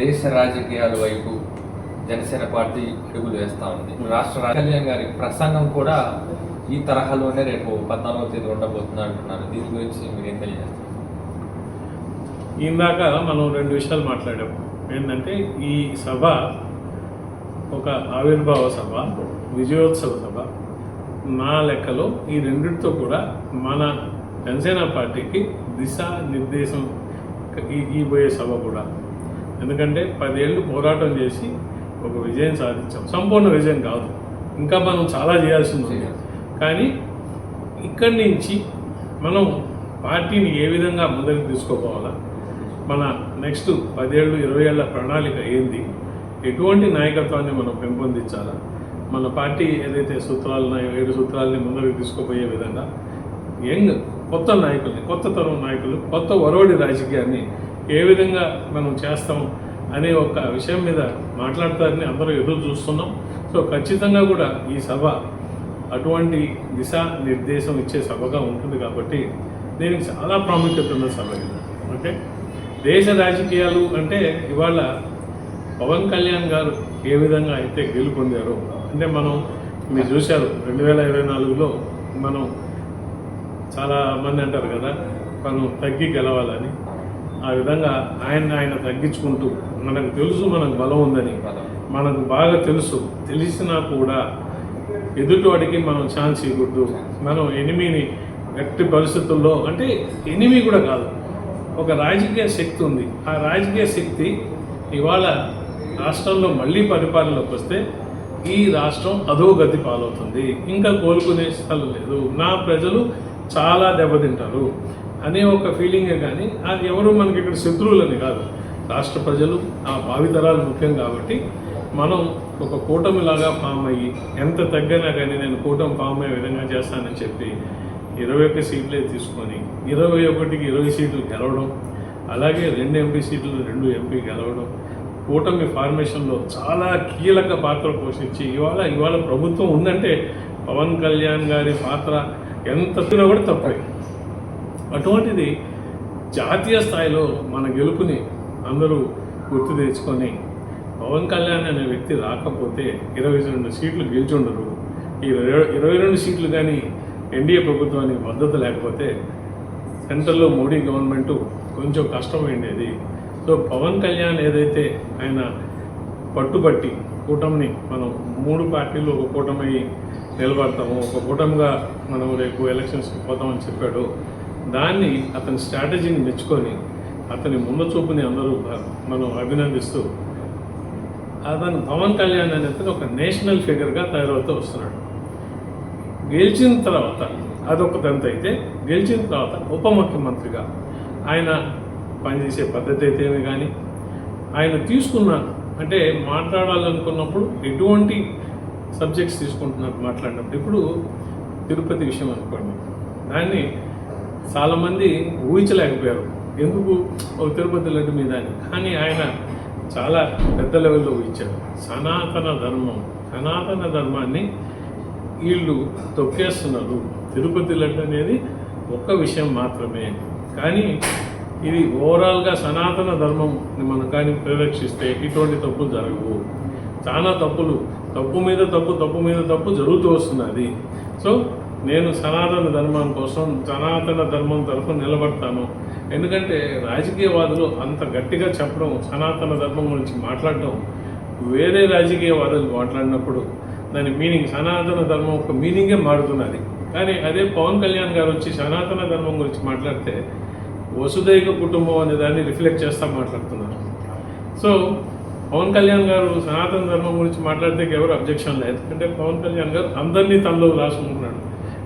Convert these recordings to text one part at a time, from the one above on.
దేశ రాజకీయాల వైపు జనసేన పార్టీ అడుగులు వేస్తా ఉంది. రాష్ట్ర కళ్యాణ్ గారి ప్రసంగం కూడా ఈ తరహాలోనే రేపు పద్నాలుగో తేదీ ఉండబోతుంది అంటున్నారు. దీని గురించి మీరు ఏం తెలియజేస్తారు ఇందాక మనం రెండు విషయాలు మాట్లాడాం. ఏంటంటే ఈ సభ ఒక ఆవిర్భావ సభ విజయోత్సవ సభ. నా లెక్కలో ఈ రెండింటితో కూడా మన జనసేన పార్టీకి దిశా నిర్దేశం ఈ పోయే సభ కూడా. ఎందుకంటే పదేళ్ళు పోరాటం చేసి ఒక విజయం సాధించాం. సంపూర్ణ విజయం కాదు. ఇంకా మనం చాలా చేయాల్సింది ఉంది. కానీ ఇక్కడి నుంచి మనం పార్టీని ఏ విధంగా ముందరికి తీసుకోపోవాలా? మన నెక్స్ట్ పదేళ్ళు ఇరవై ఏళ్ళ ప్రణాళిక ఏంది? ఎటువంటి నాయకత్వాన్ని మనం పెంపొందించాలా? మన పార్టీ ఏదైతే సూత్రాలు ఉన్నాయో ఏడు సూత్రాలని ముందరికి తీసుకుపోయే విధంగా యంగ్ కొత్త నాయకుల్ని కొత్త తరం నాయకులు కొత్త వరోడి రాజకీయాన్ని ఏ విధంగా మనం చేస్తాం అనే ఒక విషయం మీద మాట్లాడతారని అందరూ ఎదురు చూస్తున్నాం. సో ఖచ్చితంగా కూడా ఈ సభ అటువంటి దిశా నిర్దేశం ఇచ్చే సభగా ఉంటుంది కాబట్టి దీనికి చాలా ప్రాముఖ్యత ఉన్న సభ ఇది. ఓకే? దేశ రాజకీయాలు అంటే ఇవాళ పవన్ కళ్యాణ్ గారు ఏ విధంగా అయితే గెలుపొందారో అంటే మనం మీరు చూశారు రెండు వేల ఇరవై నాలుగులో మనం చాలా మంది అంటారు కదా మనం తగ్గి గెలవాలని. ఆ విధంగా ఆయన ఆయన తగ్గించుకుంటూ మనకు తెలుసు మనకు బలం ఉందని. మనకు బాగా తెలుసు. తెలిసినా కూడా ఎదుటివాడికి మనం ఛాన్స్ ఇవ్వద్దు. మనం ఎనిమిని గట్టి పరిస్థితుల్లో అంటే ఎనిమి కూడా కాదు. ఒక రాజకీయ శక్తి ఉంది. ఆ రాజకీయ శక్తి ఇవాళ రాష్ట్రంలో మళ్ళీ పరిపాలనలోకి వస్తే ఈ రాష్ట్రం అధోగతి పాలవుతుంది. ఇంకా కోలుకునే స్థలం లేదు. నా ప్రజలు చాలా దెబ్బతింటారు అనే ఒక ఫీలింగే కానీ అది ఎవరు మనకి ఇక్కడ శత్రువులని కాదు. రాష్ట్ర ప్రజలు ఆ భావితరాలు ముఖ్యం కాబట్టి మనం ఒక కూటమిలాగా ఫామ్ అయ్యి ఎంత తగ్గినా కానీ నేను కూటమి ఫామ్ అయ్యే విధంగా చేస్తానని చెప్పి ఇరవై ఒక్క సీట్లే తీసుకొని ఇరవై ఒకటికి ఇరవై సీట్లు గెలవడం అలాగే రెండు ఎంపీ సీట్లు రెండు ఎంపీ గెలవడం కూటమి ఫార్మేషన్లో చాలా కీలక పాత్ర పోషించి ఇవాళ ఇవాళ ప్రభుత్వం ఉందంటే పవన్ కళ్యాణ్ గారి పాత్ర ఎంత తప్పినా కూడా తప్పే. అటువంటిది జాతీయ స్థాయిలో మన గెలుపుని అందరూ గుర్తు తెచ్చుకొని పవన్ కళ్యాణ్ అనే వ్యక్తి రాకపోతే ఇరవై రెండు సీట్లు గెలిచుండరు. ఈ ఇరవై- ఇరవై రెండు సీట్లు కానీ ఎన్డీఏ ప్రభుత్వానికి మద్దతు లేకపోతే సెంట్రల్లో మోడీ గవర్నమెంట్ కొంచెం కష్టమైండేది సో పవన్ కళ్యాణ్ ఏదైతే ఆయన పట్టుబట్టి కూటమిని మనం మూడు పార్టీలు ఒక కూటమి నిలబడతాము. ఒక కూటమిగా మనం రేపు ఎలక్షన్స్కి పోతామని చెప్పాడు. దాన్ని అతని స్ట్రాటజీని మెచ్చుకొని అతని ముందు చూపుని అందరూ మనం అభినందిస్తూ అతను పవన్ కళ్యాణ్ అనేది ఒక నేషనల్ ఫిగర్గా తయారవుతూ వస్తున్నాడు. గెలిచిన తర్వాత అదొక దంత అయితే గెలిచిన తర్వాత ఉప ముఖ్యమంత్రిగా ఆయన పనిచేసే పద్ధతి అయితేనే కానీ ఆయన తీసుకున్న అంటే మాట్లాడాలనుకున్నప్పుడు ఎటువంటి సబ్జెక్ట్స్ తీసుకుంటున్నారు మాట్లాడినప్పుడు ఇప్పుడు తిరుపతి విషయం అనుకోండి. దాన్ని చాలామంది ఊహించలేకపోయారు. ఎందుకు? ఒక తిరుపతి లడ్డు మీద అని. కానీ ఆయన చాలా పెద్ద లెవెల్లో ఊహించారు సనాతన ధర్మం సనాతన ధర్మాన్ని వీళ్ళు తొక్కేస్తున్నారు. తిరుపతి లడ్డు అనేది ఒక్క విషయం మాత్రమే. కానీ ఇది ఓవరాల్గా సనాతన ధర్మం మనం కానీ పరిరక్షిస్తే ఇటువంటి తప్పులు జరగవు. చాలా తప్పులు తప్పు మీద తప్పు తప్పు మీద తప్పు జరుగుతూ వస్తున్నది సో నేను సనాతన ధర్మం కోసం సనాతన ధర్మం తరఫున నిలబడతాను. ఎందుకంటే రాజకీయవాదులు అంత గట్టిగా చెప్పడం సనాతన ధర్మం గురించి మాట్లాడటం వేరే రాజకీయవాదులు మాట్లాడినప్పుడు దాని మీనింగ్ సనాతన ధర్మం ఒక మీనింగే మారుతున్నది. కానీ అదే పవన్ కళ్యాణ్ గారు వచ్చి సనాతన ధర్మం గురించి మాట్లాడితే వసుదైక కుటుంబం అనే దాన్ని రిఫ్లెక్ట్ చేస్తా మాట్లాడుతున్నారు. సో పవన్ కళ్యాణ్ గారు సనాతన ధర్మం గురించి మాట్లాడితే ఎవరు అబ్జెక్షన్ లేదు. ఎందుకంటే పవన్ కళ్యాణ్ గారు అందరినీ తనలో రాసుకుంటున్నాడు.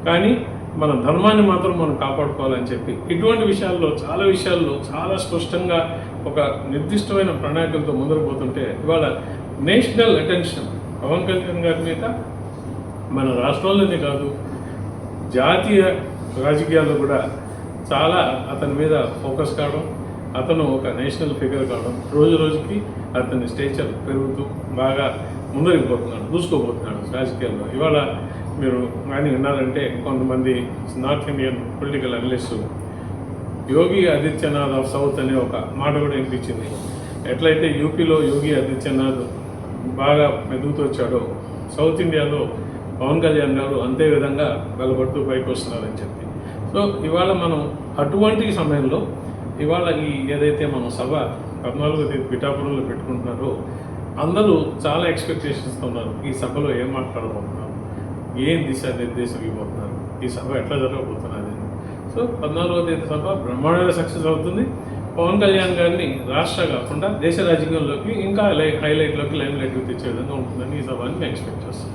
కానీ మన ధర్మాన్ని మాత్రం మనం కాపాడుకోవాలని చెప్పి ఇటువంటి విషయాల్లో చాలా విషయాల్లో చాలా స్పష్టంగా ఒక నిర్దిష్టమైన ప్రణాళికలతో ముందరపోతుంటే ఇవాళ నేషనల్ అటెన్షన్ పవన్ కళ్యాణ్ గారి మీద మన రాష్ట్రంలోనే కాదు జాతీయ రాజకీయాల్లో కూడా చాలా అతని మీద ఫోకస్ కావడం అతను ఒక నేషనల్ ఫిగర్ కావడం రోజు రోజుకి అతని స్టేచర్ పెరుగుతూ బాగా ముందరికి పోతున్నాడు దూసుకోబోతున్నాడు రాజకీయాల్లో. ఇవాళ మీరు కానీ విన్నారంటే కొంతమంది North Indian political analyst Yogi Adityanath of South అనే ఒక మాట కూడా వినిపించింది. ఎట్లయితే యూపీలో యోగి ఆదిత్యనాథ్ బాగా మెదుగుతూ వచ్చాడో సౌత్ ఇండియాలో పవన్ కళ్యాణ్ గారు అంతే విధంగా వెలబడుతూ పైకి వస్తున్నారని చెప్పి. సో ఇవాళ మనం అటువంటి సమయంలో ఇవాళ ఈ ఏదైతే మన సభ పద్నాలుగో తేదీ పిఠాపురంలో పెట్టుకుంటున్నారో అందరూ చాలా ఎక్స్పెక్టేషన్స్తో ఉన్నారు. ఈ సభలో ఏం మాట్లాడబోతున్నారు? ఏం దిశానిర్దేశం ఇవ్వబోతున్నారు? ఈ సభ ఎట్లా జరగబోతున్నది? సో పద్నాలుగో తేదీ సభ బ్రహ్మాండంగా సక్సెస్ అవుతుంది. పవన్ కళ్యాణ్ గారిని రాష్ట్ర కాకుండా దేశ రాజకీయంలోకి ఇంకా హైలైట్లోకి లైమ్ లైట్లోకి తెచ్చే విధంగా ఉంటుందని ఈ సభని మేము ఎక్స్పెక్ట్ చేస్తాం